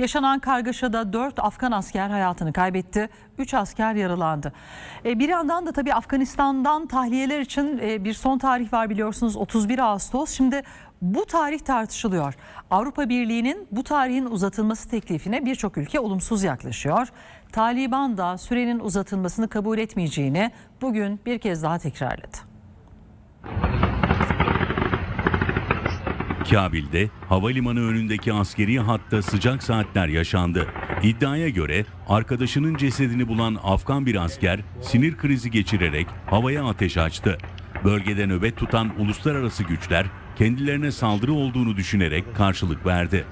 Yaşanan kargaşada 4 Afgan asker hayatını kaybetti, 3 asker yaralandı. E, bir yandan da tabii Afganistan'dan tahliyeler için e, bir son tarih var biliyorsunuz 31 Ağustos. Şimdi bu tarih tartışılıyor. Avrupa Birliği'nin bu tarihin uzatılması teklifine birçok ülke olumsuz yaklaşıyor. Taliban da sürenin uzatılmasını kabul etmeyeceğini bugün bir kez daha tekrarladı. Kabil'de havalimanı önündeki askeri hatta sıcak saatler yaşandı. İddiaya göre arkadaşının cesedini bulan Afgan bir asker sinir krizi geçirerek havaya ateş açtı. Bölgede nöbet tutan uluslararası güçler kendilerine saldırı olduğunu düşünerek karşılık verdi.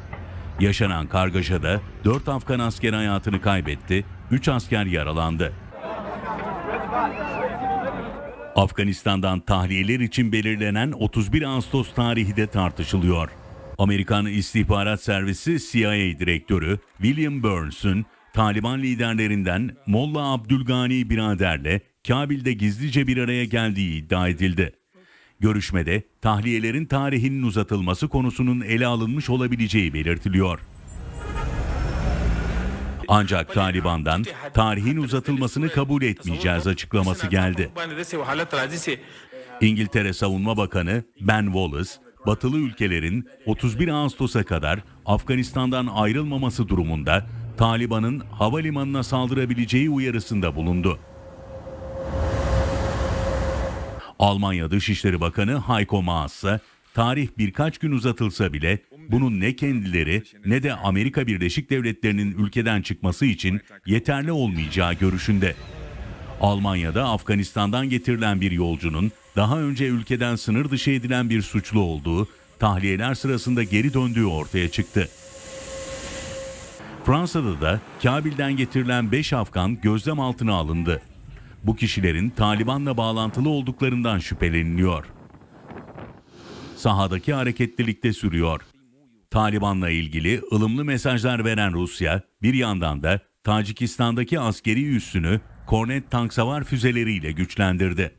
Yaşanan kargaşada 4 Afgan asker hayatını kaybetti, 3 asker yaralandı. Afganistan'dan tahliyeler için belirlenen 31 Ağustos tarihi de tartışılıyor. Amerikan İstihbarat Servisi CIA Direktörü William Burns'un Taliban liderlerinden Molla Abdülgani biraderle Kabil'de gizlice bir araya geldiği iddia edildi. Görüşmede tahliyelerin tarihinin uzatılması konusunun ele alınmış olabileceği belirtiliyor. Ancak Taliban'dan tarihin uzatılmasını kabul etmeyeceğiz açıklaması geldi. İngiltere Savunma Bakanı Ben Wallace, batılı ülkelerin 31 Ağustos'a kadar Afganistan'dan ayrılmaması durumunda Taliban'ın havalimanına saldırabileceği uyarısında bulundu. Almanya Dışişleri Bakanı Heiko Maas ise tarih birkaç gün uzatılsa bile bunun ne kendileri ne de Amerika Birleşik Devletleri'nin ülkeden çıkması için yeterli olmayacağı görüşünde. Almanya'da Afganistan'dan getirilen bir yolcunun daha önce ülkeden sınır dışı edilen bir suçlu olduğu, tahliyeler sırasında geri döndüğü ortaya çıktı. Fransa'da da Kabil'den getirilen 5 Afgan gözlem altına alındı. Bu kişilerin Taliban'la bağlantılı olduklarından şüpheleniliyor. Sahadaki hareketlilik de sürüyor. Taliban'la ilgili ılımlı mesajlar veren Rusya, bir yandan da Tacikistan'daki askeri üssünü Kornet tank savar füzeleriyle güçlendirdi.